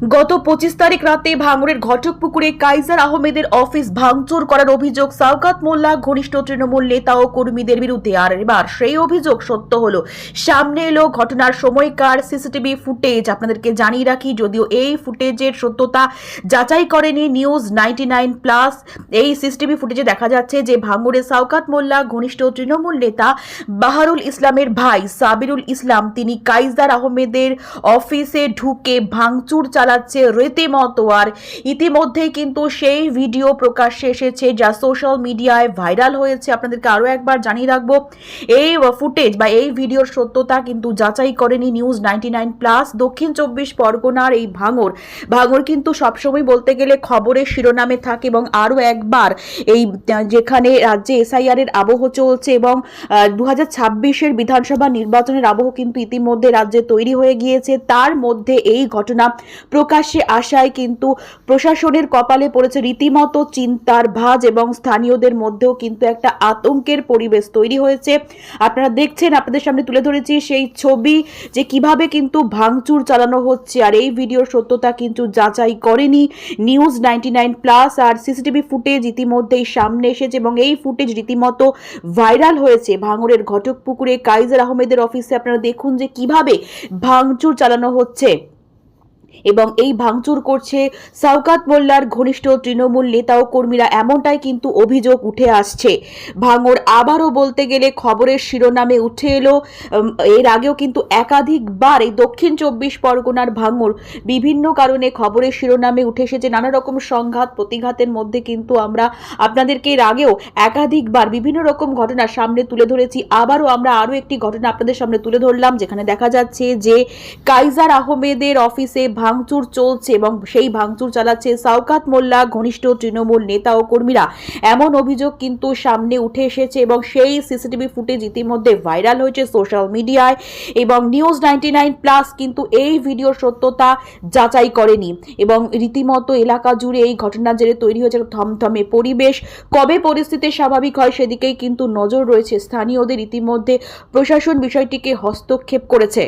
গত পঁচিশ তারিখ রাতে ভাঙড়ের ঘটকপুকুরে কাইজার আহমেদের অফিস ভাঙচুর করার অভিযোগ সাউকাত মোল্লা, ঘনিষ্ঠ তৃণমূল নেতা ও কর্মীদের বিরুদ্ধে। আর এবার সেই অভিযোগ সত্য হলো, সামনে এলো ঘটনার সময়কার সিসিটিভি ফুটেজ। আপনাদেরকে জানিয়ে রাখি, যদিও এই ফুটেজের সত্যতা যাচাই করেনি নিউজ নাইনটি নাইন প্লাস। এই সিসিটিভি ফুটেজে দেখা যাচ্ছে যে ভাঙড়ে সাউকাত মোল্লা, ঘনিষ্ঠ তৃণমূল নেতা বাহারুল ইসলামের ভাই সাবিরুল ইসলাম, তিনি কাইজার আহমেদের অফিসে ঢুকে ভাঙচুর চালাচ্ছে রীতিমতো। আর ইতিমধ্যেই কিন্তু সেই ভিডিও প্রকাশ্যে এসেছে যা সোশ্যাল মিডিয়ায় ভাইরাল হয়েছে। আপনাদেরকে আরও একবার জানিয়ে রাখব, এই ফুটেজ বা এই ভিডিওর সত্যতা কিন্তু যাচাই করেনি নিউজ নাইনটি নাইন প্লাস দক্ষিণ চব্বিশ পরগনার এই ভাঙর ভাঙর কিন্তু সবসময় বলতে গেলে খবরের শিরোনামে থাকে এবং আরও একবার এই, যেখানে রাজ্যে এসআইআর এর আবহ চলছে এবং দু হাজার বিধানসভা নির্বাচনের আবহ কিন্তু ইতিমধ্যে রাজ্যে তৈরি হয়ে গিয়েছে। তার মধ্যে এই ঘটনা প্রকাশ্যে আসায় কিন্তু প্রশাসনের কপালে পড়েছে রীতিমতো চিন্তার ভাজ এবং স্থানীয়দের মধ্যেও কিন্তু একটা আতঙ্কের পরিবেশ তৈরি হয়েছে। আপনারা দেখছেন, আপনাদের সামনে তুলে ধরেছি সেই ছবি যে কীভাবে কিন্তু ভাঙচুর চালানো হচ্ছে আর এই ভিডিওর সত্যতা কিন্তু যাচাই করেনি নিউজ নাইনটি নাইন প্লাস আর সিসিটিভি ফুটেজ ইতিমধ্যেই সামনে এসেছে এবং এই ফুটেজ রীতিমতো ভাইরাল হয়েছে ভাঙড়ের ঘটকপুকুরে। কাইজার আহমেদের অফিসে আপনারা দেখুন যে কীভাবে ভাঙচুর চালানো হচ্ছে। এবং এই ভাঙচুর করছে সাউকাত মোল্লার ঘনিষ্ঠ তৃণমূল নেতা ও কর্মীরা। এমনটাই কিন্তু অভিযোগ উঠে আসছে। ভাঙর আবারও বলতে গেলে খবরের শিরোনামে উঠে এলো এর আগেও কিন্তু একাধিকবার এই দক্ষিণ চব্বিশ পরগনার ভাঙর বিভিন্ন কারণে খবরের শিরোনামে উঠে এসেছে। নানা রকম সংঘাত, প্রতিঘাতের মধ্যে কিন্তু আমরা আপনাদেরকে এর আগেও একাধিকবার বিভিন্ন রকম ঘটনা সামনে তুলে ধরেছি। আবারও আমরা আরও একটি ঘটনা আপনাদের সামনে তুলে ধরলাম, যেখানে দেখা যাচ্ছে যে কাইজার আহমেদের অফিসে ভাঙচুর চলছে এবং সেই ভাঙচুর চালাচ্ছে সাউকাত মোল্লা, ঘনিষ্ঠ তৃণমূল নেতা ও কর্মীরা। এমন অভিযোগ কিন্তু সামনে উঠে এসেছে এবং সেই সিসিটিভি ফুটেজ ইতিমধ্যে ভাইরাল হয়েছে সোশ্যাল মিডিয়ায় এবং নিউজ নাইনটি নাইন প্লাস কিন্তু এই ভিডিওর সত্যতা যাচাই করেনি এবং রীতিমতো এলাকা জুড়ে এই ঘটনার জেরে তৈরি হয়েছে থমথমে পরিবেশ। কবে পরিস্থিতি স্বাভাবিক হয় সেদিকেই কিন্তু নজর রয়েছে। স্থানীয়দের ইতিমধ্যে প্রশাসন বিষয়টিকে হস্তক্ষেপ করেছে।